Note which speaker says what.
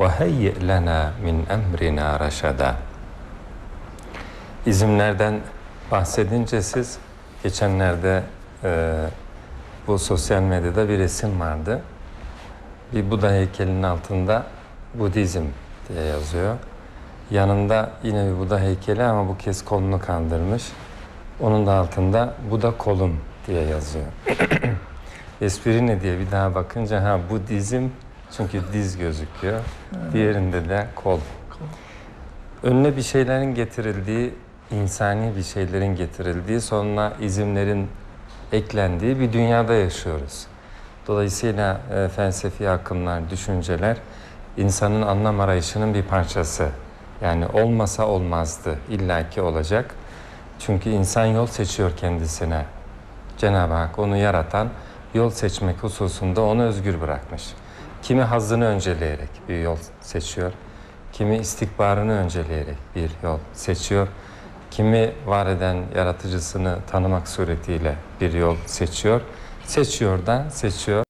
Speaker 1: وَهَيِّئْ لَنَا مِنْ اَمْرِنَا رَشَدًا İzimlerden bahsedince siz geçenlerde e, bu sosyal medyada bir resim vardı. Bir Buda heykelinin altında Budizm diye yazıyor. Yanında yine bir Buda heykeli ama bu kez kolunu kandırmış. Onun da altında Buda kolum diye yazıyor. Espri ne diye bir daha bakınca ha Budizm çünkü diz gözüküyor. Diğerinde de kol. Önüne bir şeylerin getirildiği, insani bir şeylerin getirildiği, sonra izimlerin eklendiği bir dünyada yaşıyoruz. Dolayısıyla e, felsefi akımlar, düşünceler insanın anlam arayışının bir parçası. Yani olmasa olmazdı, illaki olacak. Çünkü insan yol seçiyor kendisine. Cenab-ı Hak onu yaratan yol seçmek hususunda onu özgür bırakmış. Kimi hazzını önceleyerek bir yol seçiyor. Kimi istikbarını önceleyerek bir yol seçiyor. Kimi var eden yaratıcısını tanımak suretiyle bir yol seçiyor. Seçiyor da seçiyor.